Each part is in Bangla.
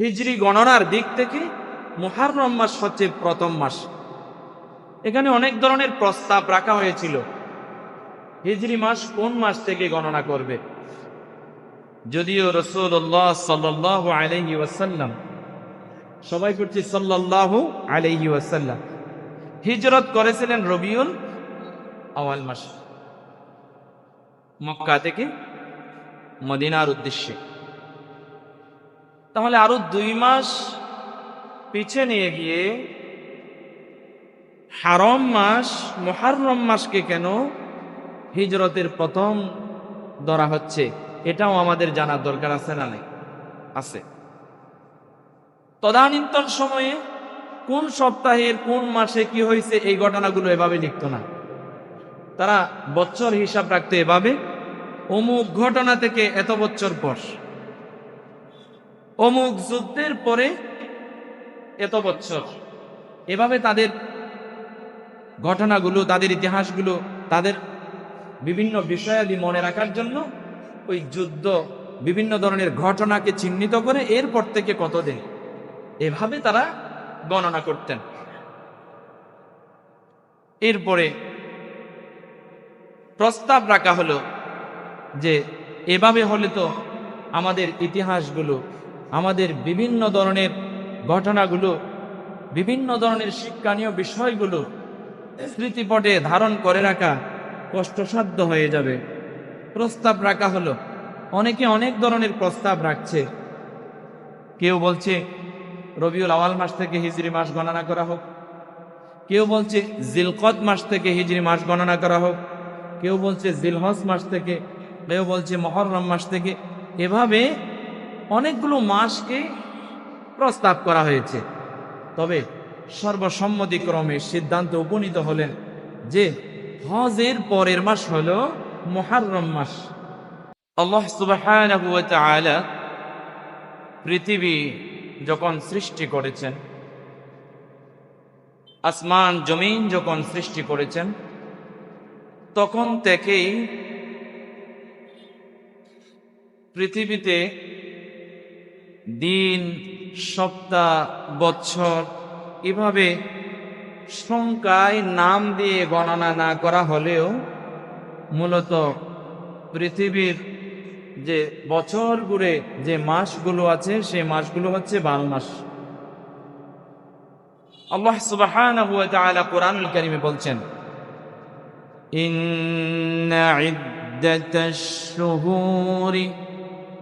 হিজরি গণনার দিক থেকে মুহাররম মাস হচ্ছে প্রথম মাস। এখানে অনেক ধরনের প্রস্তাব রাখা হয়েছিল। হিজরি মাস কোন মাস থেকে গণনা করবে? যদিও রসুল্লাহ সাল্লাহ আলহি ওয়াসাল্লাম, সবাই করছি সাল্লাহ আলহি ওয়াসাল্লাম। হিজরত করেছিলেন রবিউল আওয়াল মাস। মক্কা থেকে মদিনার উদ্দেশ্যে। তাহলে আরও দুই মাস পিছে নিয়ে গিয়ে হারম মাস মহারম মাসকে কেন হিজরতের প্রথম ধরা হচ্ছে? এটাও আমাদের জানার দরকার আছে না নাই? আছে। তদানীন্তন সময়ে কোন সপ্তাহের, কোন মাসে কি হয়েছে এই ঘটনাগুলো এভাবে লিখত না। তারা বছর হিসাব রাখতে এভাবে, অমুক ঘটনা থেকে এত বছর পর। অমুক যুদ্ধের পরে এত বছর। এভাবে তাদের ঘটনাগুলো, তাদের ইতিহাসগুলো, তাদের বিভিন্ন বিষয়াদি মনে রাখার জন্য ওই যুদ্ধ বিভিন্ন ধরনের ঘটনাকে চিহ্নিত করে এরপর থেকে কতদিন এভাবে তারা গণনা করতেন। এরপরে প্রস্তাব রাখা হলো যে, এভাবে হলে তো আমাদের ইতিহাসগুলো আমাদের বিভিন্ন ধরনের ঘটনাগুলো, বিভিন্ন ধরনের শিক্ষণীয় বিষয়গুলো স্মৃতিপটে ধারণ করে রাখা কষ্টসাধ্য হয়ে যাবে। প্রস্তাব রাখা হলো। অনেকে অনেক ধরনের প্রস্তাব রাখছে। কেউ বলছে, রবিউল আওয়াল মাস থেকে হিজড়ি মাস গণনা করা হোক। কেউ বলছে জিলকত মাস থেকে হিজরি মাস গণনা করা হোক। কেউ বলছে জিলহস মাস থেকে, কেউ বলছে, মহরম মাস থেকে। এভাবে অনেকগুলো মাসকে প্রস্তাব করা হয়েছে। তবে সর্বসম্মতিক্রমে সিদ্ধান্ত উপনীত হলেন যে হজের পরের মাস হল মহারম মাস। আল্লাহ তাআলা পৃথিবী যখন সৃষ্টি করেছেন, আসমান, জমিন যখন সৃষ্টি করেছেন, তখন থেকেই পৃথিবীতে দিন, সপ্তাহ, বছর এভাবে সংখ্যায় নাম দিয়ে গণনা না করা হলেও মূলত পৃথিবীর যে বছর ঘুরে যে মাসগুলো আছে, সেই মাসগুলো হচ্ছে বারো মাস। আল্লাহ তাআলা কোরআনুল কারীমে বলছেন, ইন্না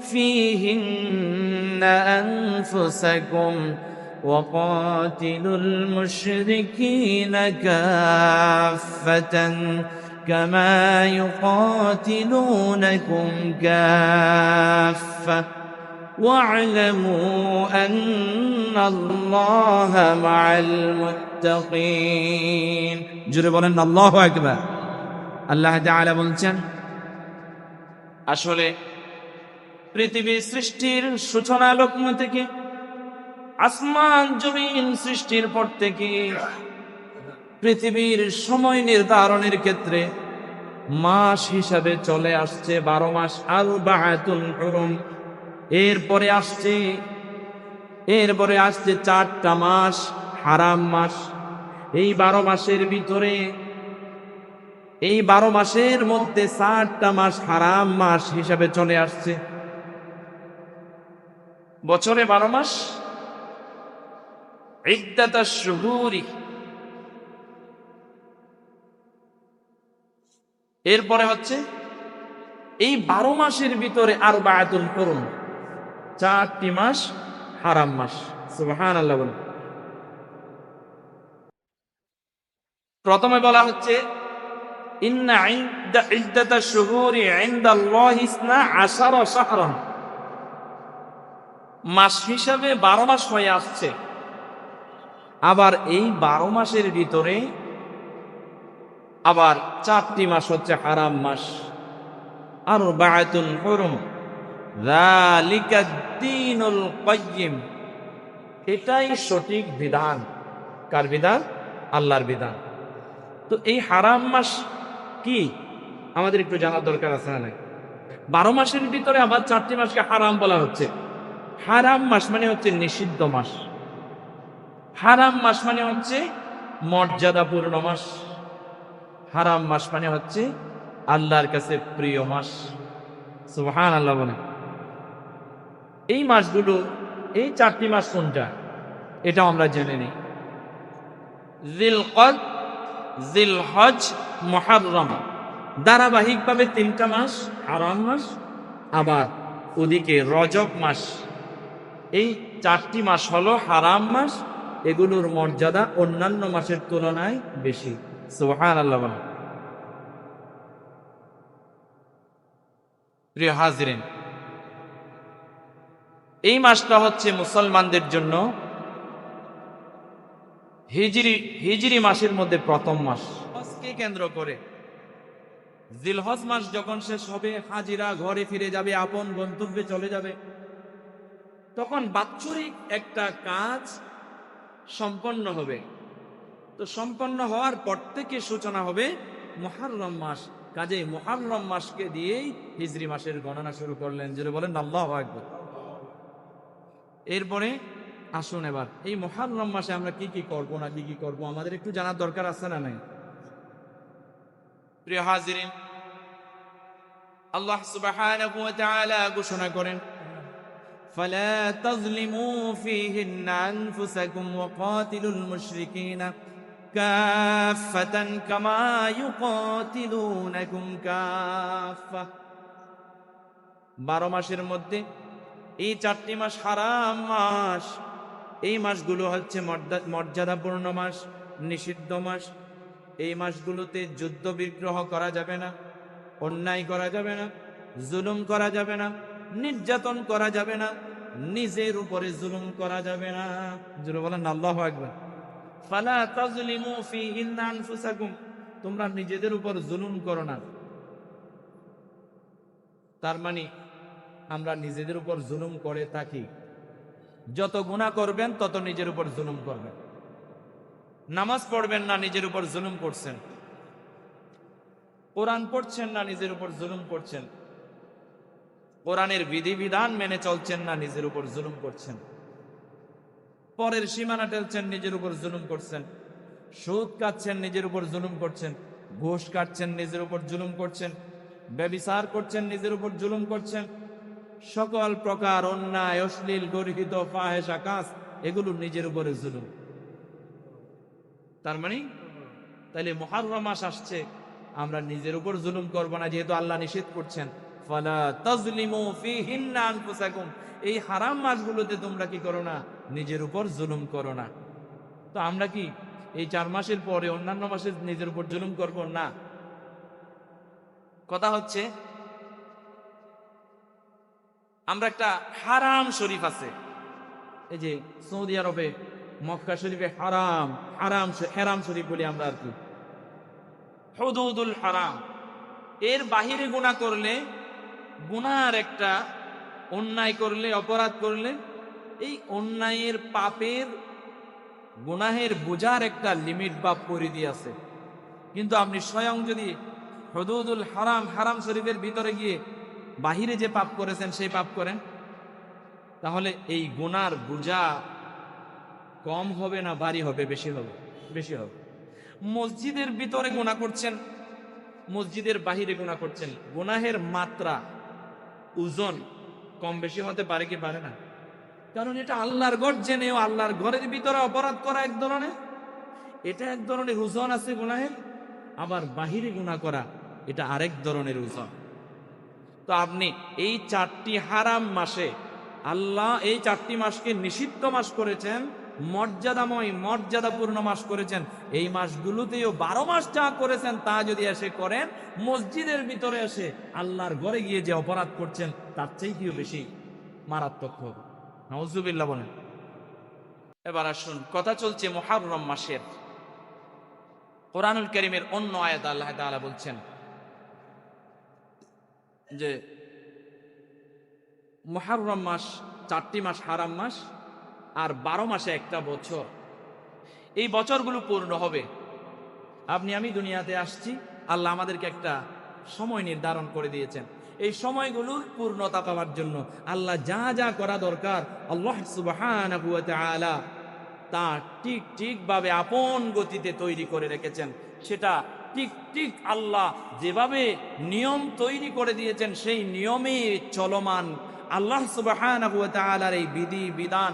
فيهن أنفسكم وقاتلوا المشركين كافةً كما يقاتلونكم كافة واعلموا أن الله مع المتقين জুড়ে বলেন আল্লাহ আকবার আল্লাহ তাআলা বলছেন আসলে পৃথিবী সৃষ্টির সূচনা লগ্ন থেকে, আসমান জমিন সৃষ্টির পর থেকে, পৃথিবীর সময় নির্ধারণের ক্ষেত্রে মাস হিসাবে চলে আসছে বারো মাস আল বাহাতুল হুরুম। এরপরে আসছে এরপরে আসছে চারটা মাস, হারাম মাস। এই বারো মাসের ভিতরে, এই বারো মাসের মধ্যে চারটা মাস হারাম মাস হিসাবে চলে আসছে। বছরে বারো মাস। এরপরে হচ্ছে, এই বারো মাসের ভিতরে আর বায়াতুল করুন। চারটি মাস হারাম মাস। সুবহান প্রথমে বলা হচ্ছে, ইন্না ইদ্দাতা শুহুরি ইনদাল্লাহি ইসনা আশারা শাহরান। মাস হিসাবে বারো মাস হয়ে আসছে। আবার এই বারো মাসের ভিতরে আবার চারটি মাস হচ্ছে হারাম মাস। আর বায়তুল হরম এটাই সঠিক বিধান। কার বিধান? আল্লাহর বিধান। তো এই হারাম মাস কি? আমাদের একটু জানার দরকার আছে বারো মাসের ভিতরে আবার চারটি মাসকে হারাম বলা হচ্ছে। হারাম মাস মানে হচ্ছে নিষিদ্ধ মাস। হারাম মাস মানে হচ্ছে মর্যাদাপূর্ণ মাস। হারাম মাস মানে হচ্ছে আল্লাহর কাছে প্রিয় মাস। সুবহান আল্লাহ বলে এই মাসগুলো, এই চারটি মাস কোনটা? এটা আমরা জেনে নিই। জিলকদ, জিলহজ, মহারম। ধারাবাহিকভাবে তিনটা মাস হারাম মাস, আবার ওদিকে রজব মাস। এই চারটি মাস হলো হারাম মাস, এগুলোর মর্যাদা অন্যান্য মাসের তুলনায় বেশি। সুবহান আল্লাহ প্রিয় হাজরিন, এই মাসটা হচ্ছে মুসলমানদের জন্য হিজরি হিজরি মাসের মধ্যে প্রথম মাস। হজকে কেন্দ্র করে জিলহজ মাস যখন শেষ হবে, হাজিরা ঘরে ফিরে যাবে, আপন গন্তব্যে চলে যাবে। তখন বাৎসরিক একটা কাজ সম্পন্ন হবে। তো সম্পন্ন হওয়ার পর থেকে সূচনা হবে মহারম মাস। কাজে মহারম মাসকে দিয়েই হিজরি মাসের গণনা শুরু করলেন। যেটা বলেন, আল্লাহ আকবর। এরপরে আসুন এবার। এই মহারম মাসে আমরা কি কি করব, না কি কি করব, আমাদের একটু জানার দরকার আছে না নাই? প্রিয় হাজিরিন, আল্লাহ ঘোষণা করেন فلا تظلموا فيهن أنفسكم وقاتلوا المشركين كافة كما يقاتلونكم كافة বারো মাসের মধ্যে এই চারটি মাস হারাম মাস এই মাসগুলো হচ্ছে মর্যা- মর্যাদাপূর্ণ মাস নিষিদ্ধ মাস এই মাসগুলোতে যুদ্ধ বিগ্রহ করা যাবে না অন্যায় করা যাবে না জুলুম করা যাবে না নির্যাতন করা যাবে না, নিজের উপরে জুলুম করা যাবে না। জুলু বলেন আল্লাহ একবার ফালা তাজলিমু ফিহিন্না আনফুসাকুম, তোমরা নিজেদের উপর জুলুম করো না। তার মানে আমরা নিজেদের উপর জুলুম করে থাকি। যত গুণা করবেন, তত নিজের উপর জুলুম করবেন। নামাজ পড়বেন না, নিজের উপর জুলুম করছেন। কোরআন পড়ছেন না, নিজের উপর জুলুম করছেন। কোরআনের বিধিবিধান মেনে চলছেন না, নিজের উপর জুলুম করছেন। পরের সীমানা টেলছেন, নিজের উপর জুলুম করছেন। সুদ কাটছেন, নিজের উপর জুলুম করছেন। ঘুষ কাটছেন, নিজের উপর জুলুম করছেন। ব্যবিচার করছেন, নিজের উপর জুলুম করছেন। সকল প্রকার অন্যায়, অশ্লীল, গরিহিত ফাহেসা কাজ, এগুলো নিজের উপরে জুলুম। তার মানে? তাইলে মহারম মাস আসছে, আমরা নিজের উপর জুলুম করব না, যেহেতু আল্লাহ নিষেধ করছেন। ফালা তাজলিমু ফিহিন্না এই হারাম মাসগুলোতে তোমরা কি করো না? নিজের উপর জুলুম করো না। তো আমরা কি এই চার মাসের পরে অন্যান্য মাসে নিজের উপর জুলুম করব? না। কথা হচ্ছে, আমরা একটা হারাম শরীফ আছে। এই যে সৌদি আরবে মক্কা শরীফে হারাম হারাম হেরাম শরীফ বলি আমরা আর কি। হদুদুল হারাম। এর বাহিরে গুণা করলে গুনার একটা অন্যায় করলে, অপরাধ করলে, এই অন্যায়ের পাপের, গুনাহের বোঝার একটা লিমিট বা পরিধি আছে। কিন্তু আপনি স্বয়ং যদি হদুদুল হারাম হারাম শরীফের ভিতরে গিয়ে বাহিরে যে পাপ করেছেন, সেই পাপ করেন, তাহলে এই গুনার বোঝা কম হবে না ভারী হবে, বেশি হবে বেশি হবে? মসজিদের ভিতরে গুণা করছেন, মসজিদের বাহিরে গুণা করছেন, গুনাহের মাত্রা ওজন কম বেশি হতে পারে কি পারে না? কারণ এটা আল্লাহর ঘর জেনেও আল্লাহর ঘরের ভিতরে অপরাধ করা এক ধরনের। এটা এক ধরনের ওজন আছে গুনাহের আবার বাহিরে গুণা করা এটা আরেক ধরনের ওজন। তো আপনি এই চারটি হারাম মাসে আল্লাহ এই চারটি মাসকে নিষিদ্ধ মাস করেছেন মর্যাদাময় মর্যাদাপূর্ণ মাস করেছেন। এই মাসগুলোতেও বারো মাস যা করেছেন তা যদি এসে করেন, মসজিদের ভিতরে এসে আল্লাহর ঘরে গিয়ে যে অপরাধ করছেন, তার চাইতেও বেশি মারাত্মক হবে। নজুবিল্লা বলেন। এবার আসুন, কথা চলছে মোহাররম মাসের। কোরআনুল করিমের অন্য আয়াত আল্লাহ তাআলা বলছেন যে মহারম মাস চারটি মাস হারাম মাস আর বারো মাসে একটা বছর। এই বছরগুলো পূর্ণ হবে। আপনি, আমি দুনিয়াতে আসছি, আল্লাহ আমাদেরকে একটা সময় নির্ধারণ করে দিয়েছেন। এই সময়গুলোর পূর্ণতা পাওয়ার জন্য আল্লাহ যা যা করা দরকার, আল্লাহ তাআলা তা ঠিক ঠিকভাবে আপন গতিতে তৈরি করে রেখেছেন। সেটা ঠিক ঠিক আল্লাহ যেভাবে নিয়ম তৈরি করে দিয়েছেন, সেই নিয়মে চলমান আল্লাহ তাআলার এই বিধি, বিধান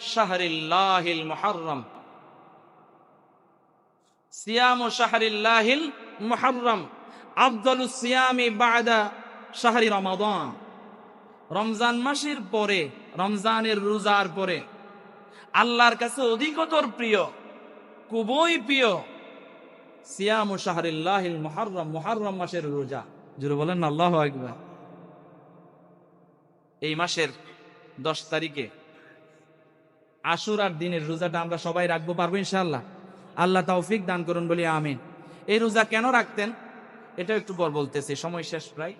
শাহরিল্লাহিল মুহাররম। সিয়ামু শাহরিল্লাহিল মুহাররম। আফদালুস সিয়ামি বাদা শাহরি রমাদান। রমজান মাসের পরে, রমজানের রোজার পরে, আল্লাহর কাছে অধিকতর প্রিয়, খুবই প্রিয় সিয়ামু শাহরিল্লাহিল মুহাররম মুহাররম মাসের রোজা। জুড়ে বলেন আল্লাহ আল্লাহু আকবার। এই মাসের দশ তারিখে আশুরার দিনের রোজাটা আমরা সবাই রাখব, পারব ইনশাল্লাহ আল্লাহ তৌফিক দান করুন বলি আমিন। এই রোজা কেন রাখতেন? এটা একটু পর বলতেছি, সময় শেষ প্রায়।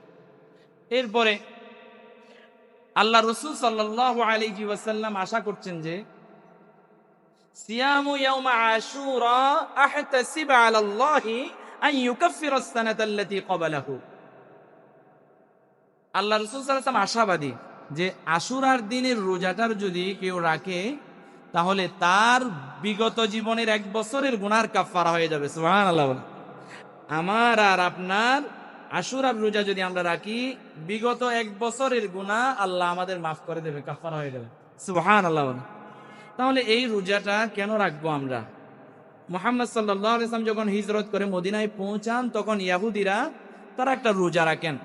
এরপরে আল্লাহ রসুল সাল্লাহ আলাইহি ওয়াসাল্লাম আশা করছেন যে আল্লাহ রসুল আশাবাদী যে, আশুরার দিনের রোজাটার যদি কেউ রাখে তাহলে তার বিগত জীবনের এক বছরের গুনার কাফারা হয়ে যাবে, সুবহানাল্লাহ আল্লাহ আমার আর আপনার আশুরার রোজা যদি আমরা রাখি, বিগত এক বছরের গুণা আল্লাহ আমাদের মাফ করে দেবে কাফারা হয়ে যাবে সুবহান আল্লাহ তাহলে এই রোজাটা কেন রাখব আমরা? মোহাম্মদ সাল্লাহ ইসলাম যখন হিজরত করে মদিনায় পৌঁছান, তখন ইয়াহুদিরা তারা একটা রোজা রাখেন।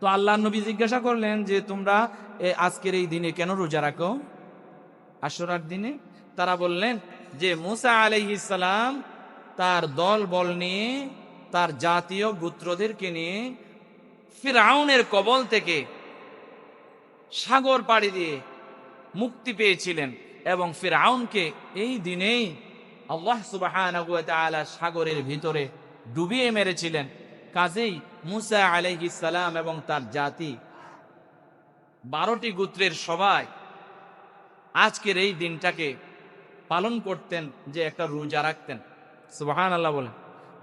তো আল্লাহ নবী জিজ্ঞাসা করলেন যে, তোমরা আজকের এই দিনে কেন রোজা রাখো? আশুরার দিনে তারা বললেন যে, মুসা আলাইহিসালাম তার দল বল নিয়ে, তার জাতীয় গোত্রদেরকে নিয়ে ফিরাউনের কবল থেকে সাগর পাড়ি দিয়ে মুক্তি পেয়েছিলেন এবং ফিরাউনকে এই দিনেই আল্লাহ তাআলা সাগরের ভিতরে ডুবিয়ে মেরেছিলেন। কাজেই মুসা আলাইহিস সালাম এবং তার জাতি বারোটি গোত্রের সবাই আজকের এই দিনটাকে পালন করতেন যে একটা রোজা রাখতেন। সুবাহান আল্লাহ বলেন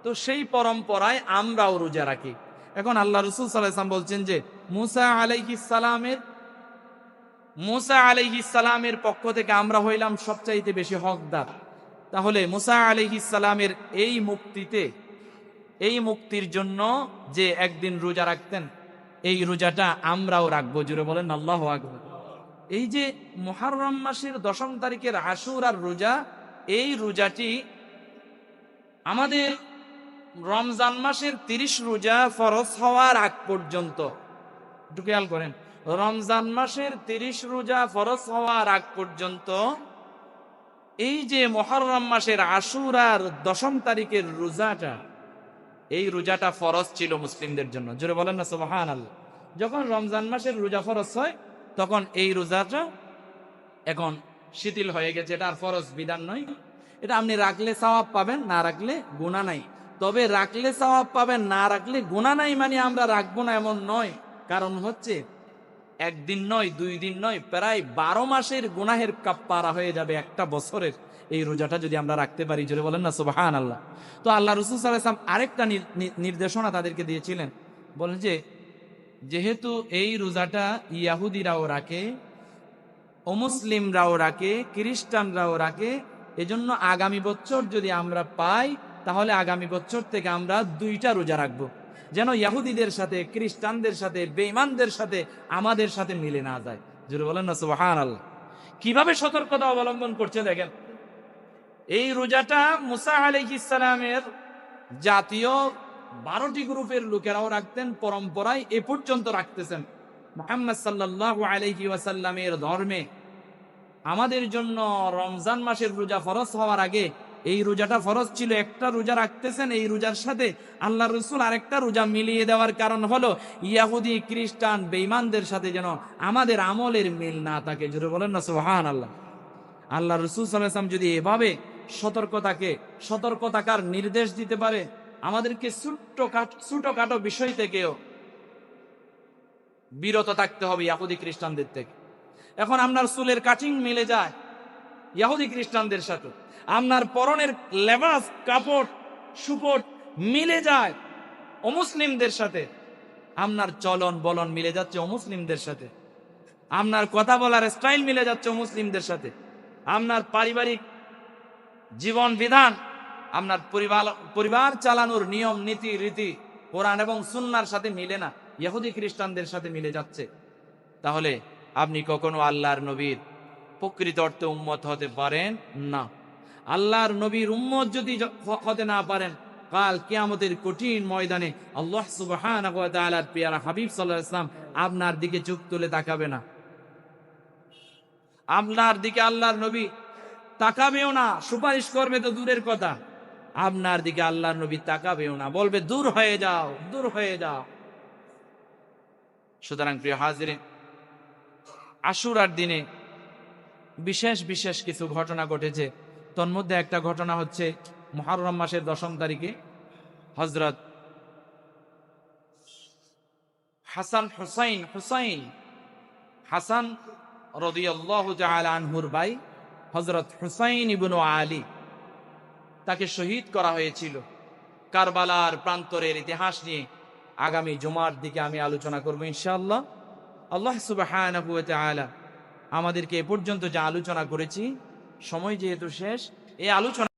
তো সেই পরম্পরায় আমরাও রোজা রাখি। এখন আল্লাহ রসুল সাল্লাম বলছেন যে, মুসা আলাইহিস সালামের, মুসা আলাইহিস সালামের পক্ষ থেকে আমরা হইলাম সবচাইতে বেশি হকদার। তাহলে মুসা আলাইহিস সালামের এই মুক্তিতে, এই মুক্তির জন্য যে একদিন রোজা রাখতেন, এই রোজাটা আমরাও রাখব। জুড়ে বলেন, আল্লাহ আকবর। এই যে মহারম মাসের দশম তারিখের আশুর আর রোজা, এই রোজাটি আমাদের রমজান মাসের তিরিশ রোজা ফরজ হওয়ার আগ পর্যন্ত। খেয়াল করেন, রমজান মাসের তিরিশ রোজা ফরজ হওয়ার আগ পর্যন্ত এই যে মহরম মাসের আশুর আর দশম তারিখের রোজাটা, এই রোজাটা ফরজ ছিল মুসলিমদের জন্য। জোরে বলেন না সোহান আল্লাহ যখন রমজান মাসের রোজা ফরজ হয় তখন এই রোজাটা এখন শিথিল হয়ে গেছে, এটা আর ফরজ বিধান নয়। এটা আপনি রাখলে সওয়াব পাবেন, না রাখলে গুণা নাই। তবে রাখলে সওয়াব পাবেন, না রাখলে গুণা নাই মানে আমরা রাখব না এমন নয়। কারণ হচ্ছে, একদিন নয়, দুই দিন নয়, প্রায় বারো মাসের গুনাহের কাপ্পারা হয়ে যাবে একটা বছরের। এই রোজাটা যদি আমরা রাখতে পারি যদি বলেন না সুবাহান আল্লাহ তো আল্লাহ রসুল সাল্লাম আরেকটা নির্দেশনা তাদেরকে দিয়েছিলেন। বলেন যে যেহেতু এই রোজাটা ইয়াহুদিরাও রাখে, অমুসলিমরাও রাখে, খ্রিস্টানরাও রাখে, এজন্য আগামী বছর যদি আমরা পাই, তাহলে আগামী বছর থেকে আমরা দুইটা রোজা রাখব। যেন ইয়াহুদিদের সাথে, খ্রিস্টানদের সাথে, বেঈমানদের সাথে, আমাদের সাথে মিলে না যায়। জুড়ে বলেন না সুবাহান আল্লাহ কীভাবে সতর্কতা অবলম্বন করছে দেখেন? এই রোজাটা মুসা আলাইহিসসালামের জাতীয় বারোটি গ্রুপের লোকেরাও রাখতেন, পরম্পরায় এ পর্যন্ত রাখতেছেন। মোহাম্মদ সাল্লাল্লাহু আলাইহি ওয়াসাল্লামের ধর্মে আমাদের জন্য রমজান মাসের রোজা ফরজ হওয়ার আগে এই রোজাটা ফরজ ছিল। একটা রোজা রাখতেছেন, এই রোজার সাথে আল্লাহ রসুল আরেকটা রোজা মিলিয়ে দেওয়ার কারণ হলো, ইয়াহুদি, খ্রিস্টান, বেঈমানদের সাথে যেন আমাদের আমলের মিল না থাকে। জুড়ে বলেন না সোহান আল্লাহ আল্লাহ রসুল সাল্লাম যদি এভাবে সতর্কতাকে সতর্কতাকার নির্দেশ দিতে পারে আমাদেরকে ছোট্ট কাট বিষয় থেকেও বিরত থাকতে হবে ইয়াহুদি খ্রিস্টানদের থেকে। এখন আপনার চুলের কাটিং মিলে যায় ইয়াহুদি খ্রিস্টানদের সাথে। আপনার পরনের লেবাস, কাপড় সুপট মিলে যায় অমুসলিমদের সাথে। আপনার চলন বলন মিলে যাচ্ছে অমুসলিমদের সাথে। আপনার কথা বলার স্টাইল মিলে যাচ্ছে মুসলিমদের সাথে। আপনার পারিবারিক জীবন বিধান আপনার পরিবার পরিবার চালানোর নিয়ম, নীতি, রীতি, কোরআন এবং সুন্নার সাথে মিলে না। ইহুদি খ্রিস্টানদের সাথে মিলে যাচ্ছে। তাহলে আপনি কখনো আল্লাহর নবীর প্রকৃত অর্থে উম্মত হতে পারেন? না। আল্লাহর নবীর উম্মত যদি হতে না পারেন, কাল কিয়ামতের কঠিন ময়দানে আল্লাহ তাআলার পিয়ারা হাবিব সাল্লাল্লাহু আলাইহি ওয়াসাল্লাম আপনার দিকে চোখ তুলে তাকাবে না। আপনার দিকে আল্লাহর নবী তাকাবেও না, সুপারিশ করবে তো দূরের কথা। আপনার দিকে আল্লাহর নবী তাকাবেও না। বলবে, দূর হয়ে যাও, দূর হয়ে যাও। সুতরাং প্রিয় হাজিরে আশুরার দিনে বিশেষ বিশেষ কিছু ঘটনা ঘটেছে। তন্মধ্যে একটা ঘটনা হচ্ছে মহরম মাসের দশম তারিখে হজরত হাসান হুসাইন হুসাইন, হাসান রদিয়াল্লাহু তাআলা আনহুর ভাই হজরত হুসাইন ইবনু আলী তাকে শহীদ করা হয়েছিল। কারবালার প্রান্তরের ইতিহাস নিয়ে আগামী জুমার দিকে আমি আলোচনা করব ইনশাআল্লাহ। আল্লাহ সুবাহ আমাদেরকে এ পর্যন্ত যা আলোচনা করেছি, সময় যেহেতু শেষ এই আলোচনা